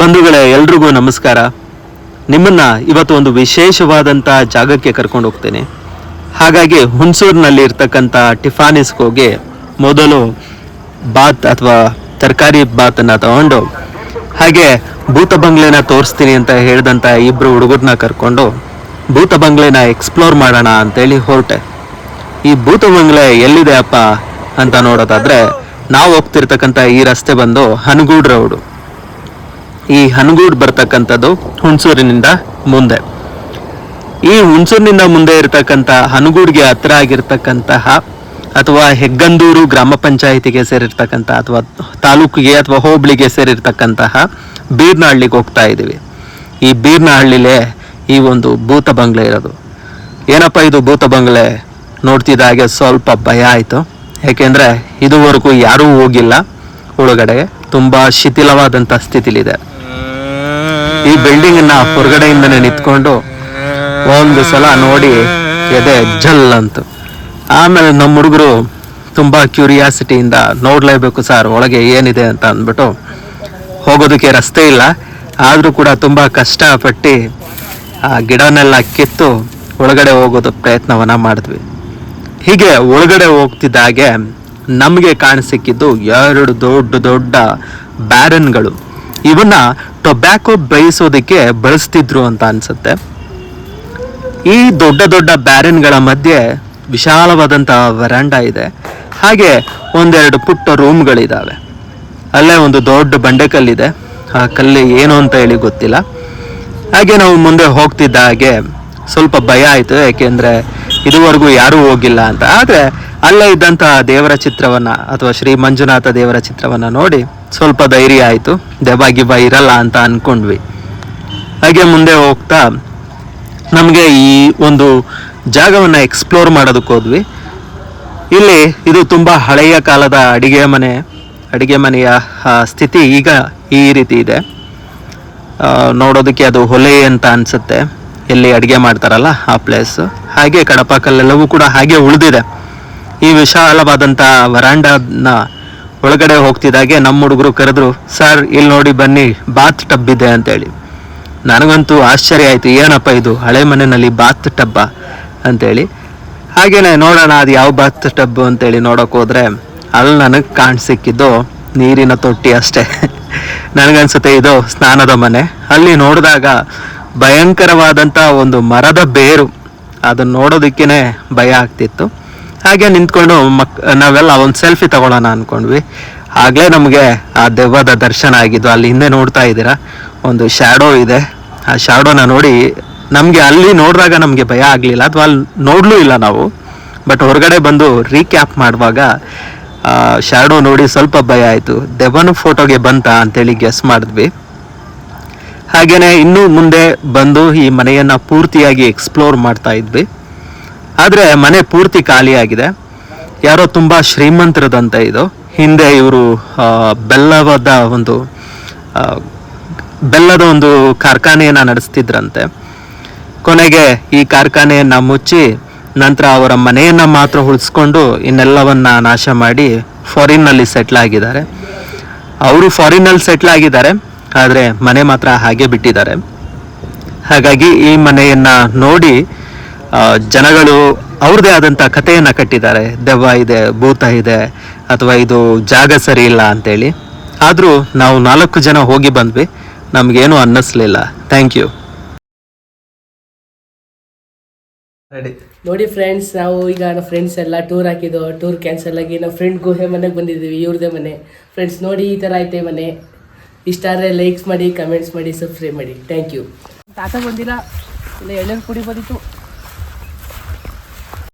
ಬಂಧುಗಳೇ, ಎಲ್ರಿಗೂ ನಮಸ್ಕಾರ. ನಿಮ್ಮನ್ನ ಇವತ್ತು ಒಂದು ವಿಶೇಷವಾದಂಥ ಜಾಗಕ್ಕೆ ಕರ್ಕೊಂಡು ಹೋಗ್ತೇನೆ. ಹಾಗಾಗಿ ಹುಣಸೂರಿನಲ್ಲಿ ಇರ್ತಕ್ಕಂಥ ಟಿಫಾನಿಸ್ಕೋಗೆ ಮೊದಲು ಬಾತ್ ಅಥವಾ ತರಕಾರಿ ಬಾತನ್ನು ತಗೊಂಡು, ಹಾಗೆ ಭೂತ ಬಂಗ್ಲೆನ ತೋರಿಸ್ತೀನಿ ಅಂತ ಹೇಳಿದಂಥ ಇಬ್ರು ಹುಡುಗರನ್ನ ಕರ್ಕೊಂಡು ಭೂತ ಬಂಗ್ಲೆನ ಎಕ್ಸ್ಪ್ಲೋರ್ ಮಾಡೋಣ ಅಂತೇಳಿ ಹೊರಟೆ. ಈ ಭೂತ ಬಂಗ್ಲೆ ಎಲ್ಲಿದೆ ಅಪ್ಪ ಅಂತ ನೋಡೋದಾದ್ರೆ, ನಾವು ಹೋಗ್ತಿರ್ತಕ್ಕಂಥ ಈ ರಸ್ತೆ ಬಂದು ಹನಗೂಡ್ ರೋಡು ಈ ಹನಗೂಡ್ ಬರ್ತಕ್ಕಂಥದ್ದು ಹುಣಸೂರಿನಿಂದ ಮುಂದೆ. ಈ ಹುಣಸೂರಿನಿಂದ ಮುಂದೆ ಇರತಕ್ಕಂಥ ಹನಗೂಡ್ಗೆ ಹತ್ರ ಆಗಿರ್ತಕ್ಕಂತಹ ಅಥವಾ ಹೆಗ್ಗಂದೂರು ಗ್ರಾಮ ಪಂಚಾಯಿತಿಗೆ ಸೇರಿರ್ತಕ್ಕಂಥ ಅಥವಾ ತಾಲೂಕಿಗೆ ಅಥವಾ ಹೋಬಳಿಗೆ ಸೇರಿರ್ತಕ್ಕಂತಹ ಬೀರ್ನಹಳ್ಳಿಗೆ ಹೋಗ್ತಾ ಇದ್ದೀವಿ. ಈ ಬೀರ್ನಹಳ್ಳಿಲೇ ಈ ಒಂದು ಭೂತ ಬಂಗ್ಲೆ ಇರೋದು. ಏನಪ್ಪ ಇದು ಭೂತ ಬಂಗ್ಲೆ? ನೋಡ್ತಿದ್ದ ಹಾಗೆ ಸ್ವಲ್ಪ ಭಯ ಆಯಿತು. ಯಾಕೆಂದರೆ ಇದುವರೆಗೂ ಯಾರೂ ಹೋಗಿಲ್ಲ. ಒಳಗಡೆ ತುಂಬ ಶಿಥಿಲವಾದಂಥ ಸ್ಥಿತಿಲಿದೆ. ಈ ಬಿಲ್ಡಿಂಗ್ನ ಹೊರಗಡೆಯಿಂದನೇ ನಿಂತ್ಕೊಂಡು ಒಂದು ಸಲ ನೋಡಿ ಎದೆ ಜಲ್ ಅಂತು. ಆಮೇಲೆ ನಮ್ಮ ಹುಡುಗರು ತುಂಬ ಕ್ಯೂರಿಯಾಸಿಟಿಯಿಂದ ನೋಡಲೇಬೇಕು ಸರ್, ಒಳಗೆ ಏನಿದೆ ಅಂತ ಅಂದ್ಬಿಟ್ಟು ಹೋಗೋದಕ್ಕೆ ರಸ್ತೆ ಇಲ್ಲ. ಆದರೂ ಕೂಡ ತುಂಬ ಕಷ್ಟಪಟ್ಟು ಆ ಗಿಡನೆಲ್ಲ ಕಿತ್ತು ಒಳಗಡೆ ಹೋಗೋದು ಪ್ರಯತ್ನವನ್ನ ಮಾಡಿದ್ವಿ. ಹೀಗೆ ಒಳಗಡೆ ಹೋಗ್ತಿದ್ದ ಹಾಗೆ ನಮಗೆ ಕಾಣಸಿಕ್ಕಿದ್ದು ಎರಡು ದೊಡ್ಡ ದೊಡ್ಡ ಬ್ಯಾರನ್ಗಳು. ಇವನ್ನ ಟೊಬ್ಯಾಕೋ ಬೇಯಿಸೋದಕ್ಕೆ ಬಳಸ್ತಿದ್ರು ಅಂತ ಅನ್ಸುತ್ತೆ. ಈ ದೊಡ್ಡ ದೊಡ್ಡ ಬ್ಯಾರನ್ಗಳ ಮಧ್ಯೆ ವಿಶಾಲವಾದಂತಹ ವರಾಂಡ ಇದೆ. ಹಾಗೆ ಒಂದೆರಡು ಪುಟ್ಟ ರೂಮ್ಗಳಿದ್ದಾವೆ ಅಲ್ಲೇ ಒಂದು ದೊಡ್ಡ ಬಂಡೆಕಲ್ಲಿದೆ. ಆ ಕಲ್ಲಿ ಏನು ಅಂತ ಹೇಳಿ ಗೊತ್ತಿಲ್ಲ. ಹಾಗೆ ನಾವು ಮುಂದೆ ಹೋಗ್ತಿದ್ದ ಹಾಗೆ ಸ್ವಲ್ಪ ಭಯ ಆಯಿತು. ಯಾಕೆಂದ್ರೆ ಇದುವರೆಗೂ ಯಾರೂ ಹೋಗಿಲ್ಲ ಅಂತ. ಆದರೆ ಅಲ್ಲೇ ಇದ್ದಂತಹ ದೇವರ ಚಿತ್ರವನ್ನ ಅಥವಾ ಶ್ರೀ ಮಂಜುನಾಥ ದೇವರ ಚಿತ್ರವನ್ನ ನೋಡಿ ಸ್ವಲ್ಪ ಧೈರ್ಯ ಆಯಿತು. ದೆಬ ಗಿಬ ಇರಲ್ಲ ಅಂತ ಅಂದ್ಕೊಂಡ್ವಿ ಹಾಗೆ ಮುಂದೆ ಹೋಗ್ತಾ ನಮಗೆ ಈ ಒಂದು ಜಾಗವನ್ನು ಎಕ್ಸ್ಪ್ಲೋರ್ ಮಾಡೋದಕ್ಕೆ ಹೋದ್ವಿ. ಇಲ್ಲಿ ಇದು ತುಂಬ ಹಳೆಯ ಕಾಲದ ಅಡಿಗೆ ಮನೆ, ಅಡಿಗೆ ಮನೆಯ ಸ್ಥಿತಿ ಈಗ ಈ ರೀತಿ ಇದೆ. ನೋಡೋದಕ್ಕೆ ಅದು ಹೊಲೆ ಅಂತ ಅನಿಸುತ್ತೆ. ಎಲ್ಲಿ ಅಡುಗೆ ಮಾಡ್ತಾರಲ್ಲ ಆ ಪ್ಲೇಸ್ ಹಾಗೆ ಕಡಪ ಕಲ್ಲೆಲ್ಲವೂ ಕೂಡ ಹಾಗೆ ಉಳಿದಿದೆ. ಈ ವಿಶಾಲವಾದಂಥ ವರಾಂಡನ ಒಳಗಡೆ ಹೋಗ್ತಿದ್ದಾಗೆ ನಮ್ಮ ಹುಡುಗರು ಕರೆದ್ರು, ಸರ್ ಇಲ್ಲಿ ನೋಡಿ ಬನ್ನಿ, ಬಾತ್ ಟಬ್ ಇದೆ ಅಂತೇಳಿ. ನನಗಂತೂ ಆಶ್ಚರ್ಯ ಆಯಿತು, ಏನಪ್ಪ ಇದು? ಹಳೆ ಮನೆಯಲ್ಲಿ ಬಾತ್ ಟಬ್ಬ? ಅಂತೇಳಿ. ಹಾಗೇನೆ, ನೋಡೋಣ, ಅದು ಯಾವ ಬಾತ್ ಟಬ್ ಅಂತೇಳಿ ನೋಡೋಕೆ ಹೋದ್ರೆ ಅಲ್ಲಿ ನನಗೆ ಕಾಣಿಸಿಕ್ಕಿದ್ದು ನೀರಿನ ತೊಟ್ಟಿ ಅಷ್ಟೇ. ನನಗನ್ಸುತ್ತೆ, ಇದು ಸ್ನಾನದ ಮನೆ. ಅಲ್ಲಿ ನೋಡಿದಾಗ ಭಯಂಕರವಾದಂಥ ಒಂದು ಮರದ ಬೇರು. ಅದನ್ನ ನೋಡೋದಕ್ಕೇನೆ ಭಯ ಆಗ್ತಿತ್ತು. ಹಾಗೆ ನಿಂತ್ಕೊಂಡು ಮಕ್ ನಾವೆಲ್ಲ ಒಂದು ಸೆಲ್ಫಿ ತಗೊಳ್ಳೋಣ ಅನ್ಕೊಂಡ್ವಿ. ಆಗಲೇ ನಮಗೆ ಆ ದೆವ್ವದ ದರ್ಶನ ಆಗಿದ್ದು, ಅಲ್ಲಿ ಹಿಂದೆ ನೋಡ್ತಾ ಇದ್ದೀರಾ? ಒಂದು ಶ್ಯಾಡೋ ಇದೆ. ಆ ಶ್ಯಾಡೋನ ನೋಡಿ, ನಮಗೆ ಅಲ್ಲಿ ನೋಡಿದಾಗ ನಮಗೆ ಭಯ ಆಗಲಿಲ್ಲ, ಅಥವಾ ಅಲ್ಲಿ ನೋಡಲೂ ಇಲ್ಲ ನಾವು. ಬಟ್ ಹೊರಗಡೆ ಬಂದು ರೀಕ್ಯಾಪ್ ಮಾಡುವಾಗ ಶ್ಯಾಡೋ ನೋಡಿ ಸ್ವಲ್ಪ ಭಯ ಆಯಿತು. ದೆವ್ವನ ಫೋಟೋಗೆ ಬಂತ ಅಂತೇಳಿ ಗೆಸ್ ಮಾಡಿದ್ವಿ. ಹಾಗೆಯೇ ಇನ್ನೂ ಮುಂದೆ ಬಂದು ಈ ಮನೆಯನ್ನ ಪೂರ್ತಿಯಾಗಿ ಎಕ್ಸ್ಪ್ಲೋರ್ ಮಾಡ್ತಾ ಇದ್ವಿ. ಆದರೆ ಮನೆ ಪೂರ್ತಿ ಖಾಲಿಯಾಗಿದೆ ಯಾರೋ ತುಂಬ ಶ್ರೀಮಂತರದಂತೆ ಇದು. ಹಿಂದೆ ಇವರು ಬೆಲ್ಲವಾದ ಒಂದು ಬೆಲ್ಲದ ಒಂದು ಕಾರ್ಖಾನೆಯನ್ನು ನಡೆಸ್ತಿದ್ರಂತೆ. ಕೊನೆಗೆ ಈ ಕಾರ್ಖಾನೆಯನ್ನು ಮುಚ್ಚಿ ನಂತರ ಅವರ ಮನೆಯನ್ನು ಮಾತ್ರ ಉಳಿಸ್ಕೊಂಡು ಇನ್ನೆಲ್ಲವನ್ನ ನಾಶ ಮಾಡಿ ಫಾರಿನ್ನಲ್ಲಿ ಸೆಟ್ಲ್ ಆಗಿದ್ದಾರೆ. ಅವರು ಫಾರಿನ್ನಲ್ಲಿ ಸೆಟ್ಲ್ ಆಗಿದ್ದಾರೆ, ಆದರೆ ಮನೆ ಮಾತ್ರ ಹಾಗೆ ಬಿಟ್ಟಿದ್ದಾರೆ. ಹಾಗಾಗಿ ಈ ಮನೆಯನ್ನ ನೋಡಿ ಜನಗಳು ಅವ್ರದೇ ಆದಂಥ ಕಥೆಯನ್ನು ಕಟ್ಟಿದ್ದಾರೆ. ದೆವ್ವ ಇದೆ ಭೂತ ಇದೆ ಅಥವಾ ಇದು ಜಾಗ ಸರಿ ಇಲ್ಲ ಅಂತೇಳಿ. ಆದರೂ ನಾವು ನಾಲ್ಕು ಜನ ಹೋಗಿ ಬಂದ್ವಿ. ನಮಗೇನು ಅನ್ನಿಸ್ಲಿಲ್ಲ. Thank you. ರೆಡಿ ನೋಡಿ ಫ್ರೆಂಡ್ಸ್ ನಾವು ಈಗ ನಮ್ಮ ಫ್ರೆಂಡ್ಸ್ ಎಲ್ಲ ಟೂರ್ ಹಾಕಿದ್ದು ಟೂರ್ ಕ್ಯಾನ್ಸಲ್ ಆಗಿ ನಮ್ಮ ಫ್ರೆಂಡ್ ಗುಹೆ ಮನೆಗೆ ಬಂದಿದ್ದೀವಿ ಇವ್ರದೇ ಮನೆ. ಫ್ರೆಂಡ್ಸ್ ನೋಡಿ ಈ ಥರ ಐತೆ ಮನೆ. ಇಷ್ಟ ಆದರೆ ಲೈಕ್ಸ್ ಮಾಡಿ ಕಮೆಂಟ್ಸ್ ಮಾಡಿ ಸಬ್ಸ್ಕ್ರೈಬ್ ಮಾಡಿ. ಥ್ಯಾಂಕ್ ಯು ತಾತ ಬಂದಿಲ್ಲ ಇಲ್ಲ ಎಳ್ನೀರು ಕುಡಿಬೋದಿತ್ತು